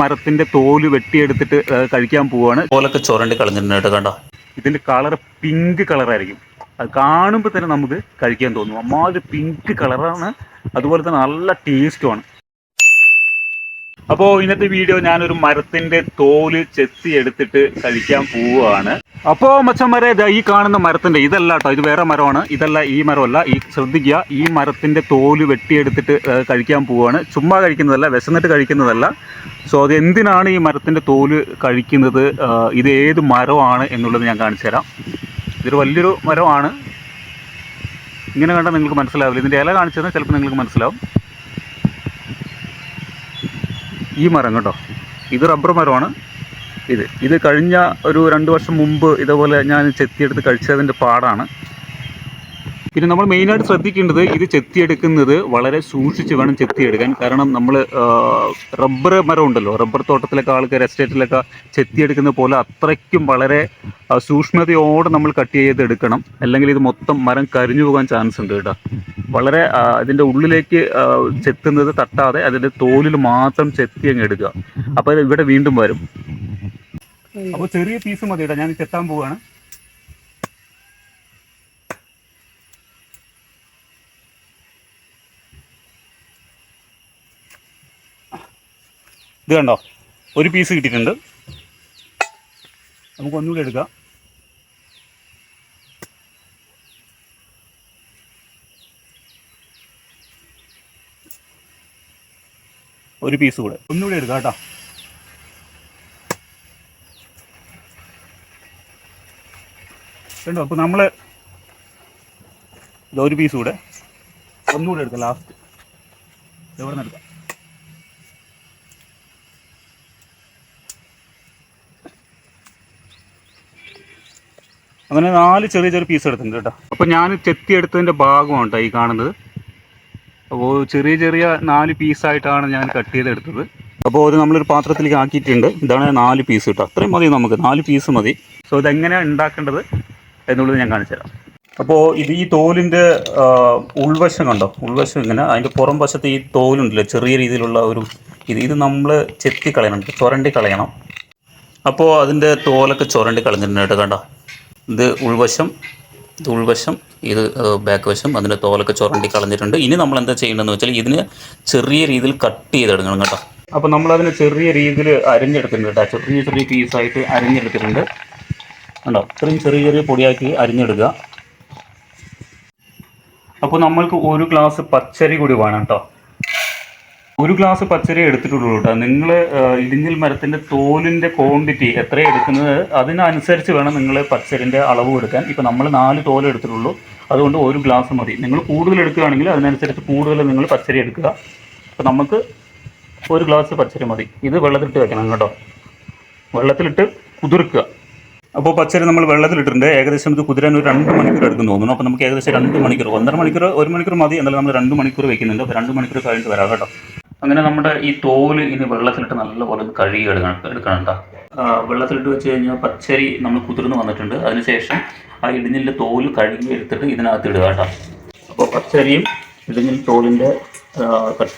മരത്തിന്റെ തോൽ വെട്ടിയെടുത്തിട്ട് കഴിക്കാൻ പോവാണ്. തോലൊക്കെ ചുരണ്ടി കളഞ്ഞിട്ടുണ്ട് കണ്ടോ? ഇതിന്റെ കളർ പിങ്ക് കളറായിരിക്കും. അത് കാണുമ്പോൾ തന്നെ നമുക്ക് കഴിക്കാൻ തോന്നും. അമ്മാതിരി പിങ്ക് കളറാണ്. അതുപോലെ തന്നെ നല്ല ടേസ്റ്റുമാണ്. അപ്പോൾ ഇന്നത്തെ വീഡിയോ ഞാനൊരു മരത്തിന്റെ തോൽ ചെത്തി എടുത്തിട്ട് കഴിക്കാൻ പോവുകയാണ്. അപ്പോ മച്ചന്മാരെ ഈ കാണുന്ന മരത്തിന്റെ ഇതല്ല കേട്ടോ ഇത് വേറെ മരമാണ്. ഇതല്ല ഈ മരമല്ല. ഈ ശ്രദ്ധിക്കുക ഈ മരത്തിന്റെ തോൽ വെട്ടിയെടുത്തിട്ട് കഴിക്കാൻ പോവുകയാണ്. ചുമ്മാ കഴിക്കുന്നതല്ല വിശന്നിട്ട് കഴിക്കുന്നതല്ല. സോ അത് എന്തിനാണ് ഈ മരത്തിന്റെ തോൽ കഴിക്കുന്നത്? ഇത് ഏത് മരമാണ് എന്നുള്ളത് ഞാൻ കാണിച്ചു തരാം. ഇതൊരു വലിയൊരു മരമാണ്. ഇങ്ങനെ കണ്ടാൽ നിങ്ങൾക്ക് മനസ്സിലാവില്ല. ഇതിന്റെ ഇല കാണിച്ചു തന്നാൽ ചിലപ്പോൾ നിങ്ങൾക്ക് മനസ്സിലാവും. ഈ മരം കേട്ടോ. ഇത് റബ്ബർ മരമാണ്. ഇത് ഇത് കഴിഞ്ഞ ഒരു രണ്ട് വർഷം മുമ്പ് ഇതേപോലെ ഞാൻ ചെത്തിയെടുത്ത് കഴിച്ചതിന്റെ പാടാണ്. പിന്നെ നമ്മൾ മെയിനായിട്ട് ശ്രദ്ധിക്കേണ്ടത് ഇത് ചെത്തിയെടുക്കുന്നത് വളരെ സൂക്ഷിച്ച് വേണം ചെത്തിയെടുക്കാൻ. കാരണം നമ്മൾ റബ്ബർ മരം ഉണ്ടല്ലോ റബ്ബർ തോട്ടത്തിലൊക്കെ ആൾക്കാർ എസ്റ്റേറ്റിലൊക്കെ ചെത്തിയെടുക്കുന്ന പോലെ അത്രയ്ക്കും വളരെ സൂക്ഷ്മതയോടെ നമ്മൾ കട്ട് ചെയ്ത് എടുക്കണം അല്ലെങ്കിൽ ഇത് മൊത്തം മരം കരിഞ്ഞു പോകാൻ ചാൻസ് ഉണ്ട് കേട്ടോ. വളരെ അതിന്റെ ഉള്ളിലേക്ക് ചെത്തുന്നത് തട്ടാതെ അതിന്റെ തോലിൽ മാത്രം ചെത്തി അങ്ങ് എടുക്കുക. അപ്പോൾ ഇവിടെ വീണ്ടും വരും. അപ്പോൾ ചെറിയ പീസ് മതി കേട്ടോ. ഞാൻ ചെത്താൻ പോവുകയാണ് ഇത് കണ്ടോ? ഒരു പീസ് കിട്ടിയിട്ടുണ്ട്. നമുക്ക് ഒന്നുകൂടി എടുക്കാം. ഒരു പീസ് കൂടെ. ഒന്നുകൂടി എടുക്കാം കേട്ടോ. കണ്ടോ? അപ്പോൾ നമ്മൾ ഒരു പീസ് കൂടെ. ഒന്നുകൂടെ എടുക്കാം ലാസ്റ്റ് എവിടെ നിന്ന് എടുക്കാം? അങ്ങനെ നാല് ചെറിയ ചെറിയ പീസ് എടുത്തിട്ടുണ്ട് കേട്ടോ. അപ്പോൾ ഞാൻ ചെത്തി എടുത്തതിന്റെ ഭാഗമാണ് കേട്ടോ ഈ കാണുന്നത്. അപ്പോൾ ചെറിയ ചെറിയ നാല് പീസായിട്ടാണ് ഞാൻ കട്ട് ചെയ്തെടുത്തത്. അപ്പോൾ അത് നമ്മളൊരു പാത്രത്തിലേക്ക് ആക്കിയിട്ടുണ്ട്. ഇതാണ് നാല് പീസ് കേട്ടോ. അത്രയും മതി നമുക്ക്. നാല് പീസ് മതി. സോ ഇതെങ്ങനെയാണ് ഉണ്ടാക്കേണ്ടത് എന്നുള്ളത് ഞാൻ കാണിച്ചു തരാം. അപ്പോൾ ഇത് ഈ തോലിന്റെ ഉൾവശം കണ്ടോ? ഉൾവശം ഇങ്ങനെ. അതിന്റെ പുറം വശത്ത് ഈ തോലുണ്ടല്ലോ ചെറിയ രീതിയിലുള്ള ഒരു ഇത്. ഇത് നമ്മൾ ചെത്തി കളയണം. ചൊരണ്ടി കളയണം. അപ്പോൾ അതിന്റെ തോലൊക്കെ ചൊരണ്ടി കളഞ്ഞിട്ടുണ്ട് കേട്ടോ കണ്ടോ? ഇത് ഉൾവശം ഇത് ഉൾവശം ഇത് ബാക്ക് വശം അതിന്റെ തോലൊക്കെ ചുരണ്ടി കളഞ്ഞിട്ടുണ്ട്. ഇനി നമ്മൾ എന്താ ചെയ്യേണ്ടതെന്ന് വെച്ചാൽ ഇതിന് ചെറിയ രീതിയിൽ കട്ട് ചെയ്തെടുക്കണം കേട്ടോ. അപ്പോൾ നമ്മളതിന് ചെറിയ രീതിയിൽ അരിഞ്ഞെടുത്തിട്ടുണ്ട് കേട്ടോ. ചെറിയ ചെറിയ പീസായിട്ട് അരിഞ്ഞെടുത്തിട്ടുണ്ട്. കണ്ടോ? ഇത്രയും ചെറിയ ചെറിയ പൊടിയാക്കി അരിഞ്ഞെടുക്കുക. അപ്പോൾ നമ്മൾക്ക് ഒരു ഗ്ലാസ് പച്ചരി കൂടി വേണം കേട്ടോ. ഒരു ഗ്ലാസ് പച്ചരി എടുത്തിട്ടുള്ളൂ കേട്ടോ. നിങ്ങൾ ഇടിഞ്ഞിൽ മരത്തിന്റെ തോലിന്റെ ക്വാണ്ടിറ്റി എത്ര എടുക്കുന്നത് അതിനനുസരിച്ച് വേണം നിങ്ങൾ പച്ചരിന്റെ അളവ് എടുക്കാൻ ഇപ്പോൾ നമ്മൾ നാല് തോൽ എടുത്തിട്ടുള്ളൂ. അതുകൊണ്ട് ഒരു ഗ്ലാസ് മതി. നിങ്ങൾ കൂടുതൽ എടുക്കുകയാണെങ്കിൽ അതിനനുസരിച്ച് കൂടുതൽ നിങ്ങൾ പച്ചരി എടുക്കുക. അപ്പോൾ നമുക്ക് ഒരു ഗ്ലാസ് പച്ചരി മതി. ഇത് വെള്ളത്തിലിട്ട് വെക്കണം കേട്ടോ. വെള്ളത്തിലിട്ട് കുതിർക്കുക. അപ്പോൾ പച്ചരി നമ്മൾ വെള്ളത്തിലിട്ടിട്ടുണ്ട്. ഏകദേശം ഇത് കുതിരാൻ ഒരു രണ്ട് മണിക്കൂർ എടുക്കും തോന്നുന്നു. അപ്പോൾ നമുക്ക് ഏകദേശം രണ്ട് മണിക്കൂർ ഒന്നര മണിക്കൂർ ഒരു മണിക്കൂർ മതി. എന്നാലും നമ്മൾ രണ്ട് മണിക്കൂർ വെക്കുന്നുണ്ട്. അപ്പോൾ രണ്ട് മണിക്കൂർ കഴിഞ്ഞിട്ട് വരാം കേട്ടോ. അങ്ങനെ നമ്മുടെ ഈ തോൽ ഇനി വെള്ളത്തിലിട്ട് നല്ലപോലെ ഒന്ന് കഴുകി എടുക്കണം എടുക്കണം വെള്ളത്തിലിട്ട് വെച്ച് കഴിഞ്ഞാൽ പച്ചരി നമ്മൾ കുതിർന്ന് വന്നിട്ടുണ്ട്. അതിനുശേഷം ആ ഇടിഞ്ഞിന്റെ തോൽ കഴുകി എടുത്തിട്ട് ഇതിനകത്ത് ഇടുക കേട്ടോ അപ്പോൾ പച്ചരിയും ഇടിഞ്ഞിൽ തോലിന്റെ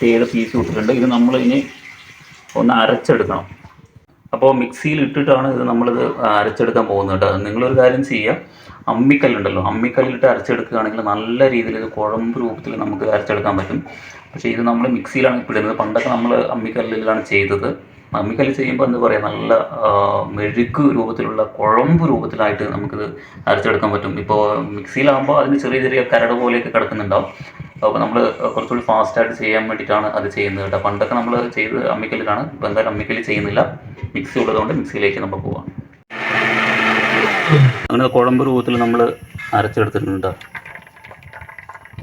ചെയ്ത പീസ് ഇട്ടിട്ടുണ്ട്. ഇത് നമ്മൾ ഇനി ഒന്ന് അരച്ചെടുക്കണം. അപ്പോൾ മിക്സിയിൽ ഇട്ടിട്ടാണ് ഇത് നമ്മളിത് അരച്ചെടുക്കാൻ പോകുന്നത് കേട്ടോ നിങ്ങളൊരു കാര്യം ചെയ്യുക അമ്മിക്കല്ലുണ്ടല്ലോ അമ്മിക്കല്ലിട്ട് അരച്ചെടുക്കുകയാണെങ്കിൽ നല്ല രീതിയിൽ ഇത് കുഴമ്പ് രൂപത്തിൽ നമുക്ക് അരച്ചെടുക്കാൻ പറ്റും. പക്ഷേ ഇത് നമ്മൾ മിക്സിയിലാണ് ഇടുന്നത് പണ്ടൊക്കെ നമ്മൾ അമ്മിക്കല്ലിലാണ് ചെയ്തത്. അമ്മിക്കല്ല് ചെയ്യുമ്പോൾ എന്താ പറയുക നല്ല മെഴുക്ക് രൂപത്തിലുള്ള കുഴമ്പ് രൂപത്തിലായിട്ട് നമുക്കിത് അരച്ചെടുക്കാൻ പറ്റും. ഇപ്പോൾ മിക്സിയിലാകുമ്പോൾ അതിന് ചെറിയ ചെറിയ കരട് പോലെയൊക്കെ കിടക്കുന്നുണ്ടാവും. അപ്പോൾ നമ്മൾ കുറച്ചുകൂടി ഫാസ്റ്റായിട്ട് ചെയ്യാൻ വേണ്ടിയിട്ടാണ് അത് ചെയ്യുന്നത് കേട്ടോ. പണ്ടൊക്കെ നമ്മൾ ചെയ്ത് അമ്മിക്കല്ലിലാണ് ഇപ്പോൾ എന്തായാലും അമ്മിക്കല്ല് ചെയ്യുന്നില്ല. മിക്സി ഉള്ളതുകൊണ്ട് മിക്സിയിലേക്ക് നമ്മൾ പോവാം. അങ്ങനെ കുഴമ്പ് രൂപത്തിൽ നമ്മൾ അരച്ചെടുത്തിട്ടുണ്ട്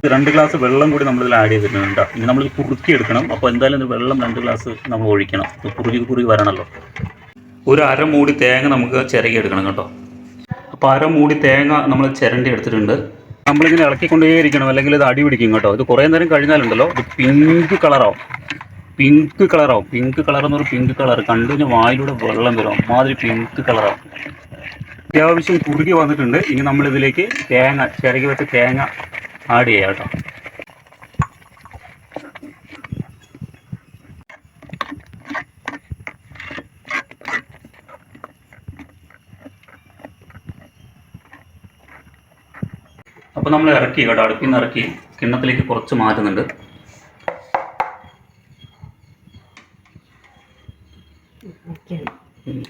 രണ്ട് ഗ്ലാസ് വെള്ളം കൂടി നമ്മളിതിൽ ആഡ് ചെയ്തിട്ടുണ്ട് ഇനി നമ്മൾ കുറുക്കി എടുക്കണം. അപ്പോൾ എന്തായാലും വെള്ളം രണ്ട് ഗ്ലാസ് നമ്മൾ ഒഴിക്കണം. കുറുകി കുറുകി വരണമല്ലോ ഒരു അര മൂടി തേങ്ങ നമുക്ക് ചിരകി എടുക്കണം കേട്ടോ. അപ്പോൾ അര മൂടി തേങ്ങ നമ്മൾ ചിരണ്ടി എടുത്തിട്ടുണ്ട്. നമ്മളിങ്ങനെ ഇളക്കിക്കൊണ്ടേയിരിക്കണം. അല്ലെങ്കിൽ ഇത് അടി പിടിക്കും കേട്ടോ. ഇത് കുറേ നേരം കഴിഞ്ഞാലുണ്ടല്ലോ. ഇത് പിങ്ക് കളറാവും പിങ്ക് കളറാവും പിങ്ക് കളർ എന്ന് പറഞ്ഞാൽ പിങ്ക് കളർ കണ്ടു വായിലൂടെ വെള്ളം വരും. അമ്മാതിരി പിങ്ക് കളറാവും അത്യാവശ്യം കുറുകി വന്നിട്ടുണ്ട്. ഇനി നമ്മളിതിലേക്ക് തേങ്ങ ചിരകി വെച്ച തേങ്ങ ആഡ് ചെയ്യാം കേട്ടോ. അപ്പോൾ നമ്മൾ ഇറക്കി കേട്ടോ. അടുപ്പിൽ നിന്ന് ഇറക്കി കിണ്ണത്തിലേക്ക് കുറച്ച് മാറ്റുന്നുണ്ട്.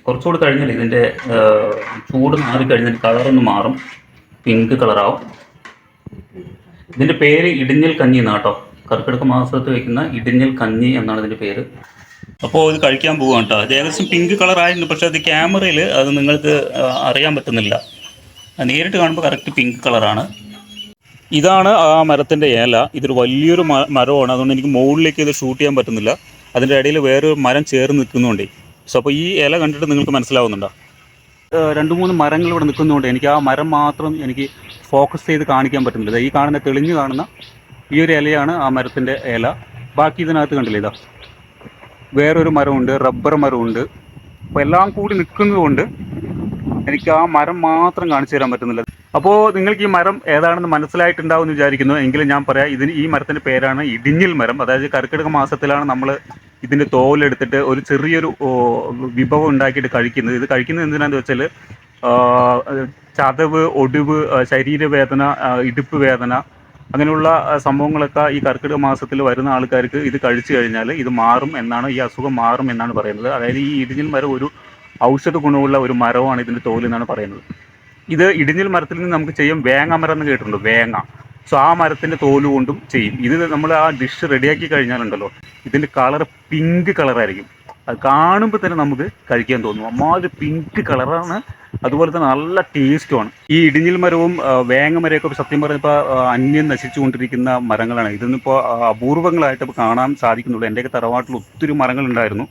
കുറച്ചുകൂടി കഴിഞ്ഞാൽ ഇതിന്റെ ചൂട് മാറി കഴിഞ്ഞാൽ കളറൊന്ന് മാറും. പിങ്ക് കളറാവും. ഇതിന്റെ പേര് ഇടിഞ്ഞൽ കഞ്ഞി എന്നാണ് കേട്ടോ. കർക്കിടക മാസത്ത് വെക്കുന്ന ഇടിഞ്ഞൽ കഞ്ഞി എന്നാണ് ഇതിന്റെ പേര്. അപ്പോൾ ഇത് കഴിക്കാൻ പോവുകയാണ് കേട്ടോ. അത് ഏകദേശം പിങ്ക് കളർ ആയിരുന്നു പക്ഷേ അത് ക്യാമറയിൽ അത് നിങ്ങൾക്ക് അറിയാൻ പറ്റുന്നില്ല. നേരിട്ട് കാണുമ്പോൾ കറക്റ്റ് പിങ്ക് കളറാണ് ഇതാണ് ആ മരത്തിന്റെ ഏല ഇതൊരു വലിയൊരു മരമാണ്. അതുകൊണ്ട് എനിക്ക് മുകളിലേക്ക് ഇത് ഷൂട്ട് ചെയ്യാൻ പറ്റുന്നില്ല. അതിന്റെ ഇടയിൽ വേറൊരു മരം ചേർന്ന് നിൽക്കുന്നുണ്ടേ. സോ അപ്പോൾ ഈ ഇല കണ്ടിട്ട് നിങ്ങൾക്ക് മനസ്സിലാവുന്നുണ്ടോ? രണ്ട് മൂന്ന് മരങ്ങൾ ഇവിടെ നിൽക്കുന്നതുകൊണ്ട് എനിക്ക് ആ മരം മാത്രം എനിക്ക് ഫോക്കസ് ചെയ്ത് കാണിക്കാൻ പറ്റുന്നില്ല. ഈ കാണുന്ന തെളിഞ്ഞു കാണുന്ന ഈ ഒരു ഇലയാണ് ആ മരത്തിന്റെ ഇല. ബാക്കി ഇതിനകത്ത് കണ്ടില്ല ഇതാ? വേറൊരു മരമുണ്ട് റബ്ബർ മരമുണ്ട്. അപ്പോൾ എല്ലാം കൂടി നിൽക്കുന്നതുകൊണ്ട് എനിക്ക് ആ മരം മാത്രം കാണിച്ചു തരാൻ പറ്റുന്നില്ല. അപ്പോൾ നിങ്ങൾക്ക് ഈ മരം ഏതാണെന്ന് മനസ്സിലായിട്ടുണ്ടാവും എന്ന് വിചാരിക്കുന്നു. എങ്കിലും ഞാൻ പറയാം ഇതിന് ഈ മരത്തിന്റെ പേരാണ് ഇടിഞ്ഞിൽ മരം. അതായത് കർക്കിടക മാസത്തിലാണ് നമ്മൾ ഇതിന്റെ തോലെടുത്തിട്ട് ഒരു ചെറിയൊരു വിഭവം ഉണ്ടാക്കിയിട്ട് കഴിക്കുന്നത്. ഇത് കഴിക്കുന്നത് എന്തിനാന്ന് വെച്ചാൽ ചതവ് ഒടിവ് ശരീരവേദന ഇടുപ്പ് വേദന അങ്ങനെയുള്ള സംഭവങ്ങളൊക്കെ ഈ കർക്കിടക മാസത്തിൽ വരുന്ന ആൾക്കാർക്ക് ഇത് കഴിച്ചു കഴിഞ്ഞാൽ ഇത് മാറും എന്നാണ് ഈ അസുഖം മാറും എന്നാണ് പറയുന്നത്. അതായത് ഈ ഇടിഞ്ഞിൽ മരം ഒരു ഔഷധ ഗുണമുള്ള ഒരു മരമാണ് ഇതിന്റെ തോൽ എന്നാണ് പറയുന്നത്. ഇത് ഇടിഞ്ഞിൽ മരത്തിൽ നിന്ന് നമുക്ക് ചെയ്യും. വേങ്ങ മരം എന്ന് കേട്ടിട്ടുണ്ട്. വേങ്ങ. സോ ആ മരത്തിന്റെ തോൽ കൊണ്ടും ചെയ്യും. ഇത് നമ്മൾ ആ ഡിഷ് റെഡിയാക്കി കഴിഞ്ഞാലുണ്ടല്ലോ ഇതിന്റെ കളർ പിങ്ക് കളറായിരിക്കും. അത് കാണുമ്പോൾ തന്നെ നമുക്ക് കഴിക്കാൻ തോന്നും. അമ്മാതിരി പിങ്ക് കളറാണ് അതുപോലെ തന്നെ നല്ല ടേസ്റ്റുമാണ്. ഈ ഇടിഞ്ഞിൽ മരവും വേങ്ങ സത്യം പറഞ്ഞപ്പോൾ അന്യം നശിച്ചുകൊണ്ടിരിക്കുന്ന മരങ്ങളാണ്. ഇതൊന്നിപ്പോൾ അപൂർവങ്ങളായിട്ട് കാണാൻ സാധിക്കുന്നുള്ളൂ. എന്റെയൊക്കെ തറവാട്ടിൽ ഒത്തിരി മരങ്ങളുണ്ടായിരുന്നു.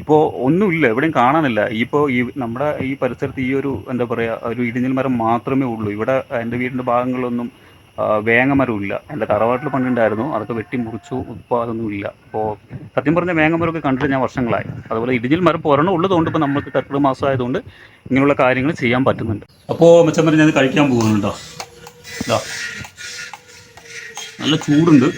ഇപ്പോൾ ഒന്നുമില്ല എവിടെയും കാണാനില്ല. ഇപ്പോൾ ഈ നമ്മുടെ ഈ പരിസരത്ത് ഈ ഒരു എന്താ പറയുക ഒരു ഇടിഞ്ഞിൽ മരം മാത്രമേ ഉള്ളൂ. ഇവിടെ എന്റെ വീടിന്റെ ഭാഗങ്ങളിലൊന്നും ആ, വേങ്ങ മരമില്ല എന്റെ തറവാട്ടിൽ പണ്ടുണ്ടായിരുന്നു. അതൊക്കെ വെട്ടി മുറിച്ചു. ഇപ്പോൾ അതൊന്നും ഇല്ല. അപ്പോൾ സത്യം പറഞ്ഞ വേങ്ങമരമൊക്കെ കണ്ടിട്ട് ഞാൻ വർഷങ്ങളായി. അതുപോലെ ഇടിഞ്ഞിൽ മരം പുറണ ഉള്ളതുകൊണ്ട് ഇപ്പോൾ നമുക്ക് കർക്കിടക മാസം ആയതുകൊണ്ട് ഇങ്ങനെയുള്ള കാര്യങ്ങൾ ചെയ്യാൻ പറ്റുന്നുണ്ട്. അപ്പോൾ മെച്ചം പറഞ്ഞ് ഞാൻ കഴിക്കാൻ പോകുന്നുണ്ടോ നല്ല ചൂടുണ്ട്.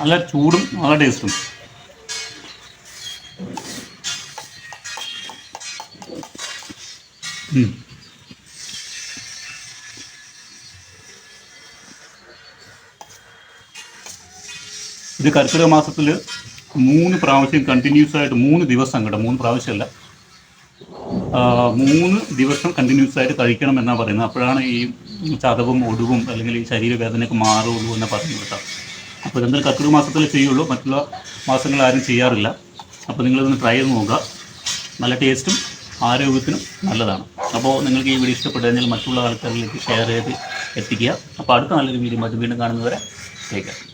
നല്ല ചൂടും നല്ല ടേസ്റ്റും ഇത് കർക്കിടക മാസത്തിൽ മൂന്ന് പ്രാവശ്യം കണ്ടിന്യൂസ് ആയിട്ട് മൂന്ന് ദിവസം കേട്ടോ മൂന്ന് പ്രാവശ്യമല്ല. മൂന്ന് ദിവസം കണ്ടിന്യൂസ് ആയിട്ട് കഴിക്കണം എന്നാണ് പറയുന്നത്. അപ്പോഴാണ് ഈ ചതവും ഒടുവും അല്ലെങ്കിൽ ഈ ശരീരവേദനയൊക്കെ മാറുള്ളൂ എന്ന് പറഞ്ഞു കേട്ടോ. അപ്പോൾ ഇതെന്തായാലും കർക്കിടക മാസത്തിൽ ചെയ്യുള്ളൂ. മറ്റുള്ള മാസങ്ങൾ ആരും ചെയ്യാറില്ല. അപ്പോൾ നിങ്ങളിതൊന്ന് ട്രൈ ചെയ്ത് നോക്കുക. നല്ല ടേസ്റ്റും ആരോഗ്യത്തിനും നല്ലതാണ്. അപ്പോൾ നിങ്ങൾക്ക് ഈ വീഡിയോ ഇഷ്ടപ്പെട്ടു കഴിഞ്ഞാൽ മറ്റുള്ള ആൾക്കാരിലേക്ക് ഷെയർ ചെയ്ത് എത്തിക്കുക. അപ്പോൾ അടുത്ത നല്ലൊരു വീഡിയോ വീണ്ടും കാണുന്നവരെ ടേക്ക്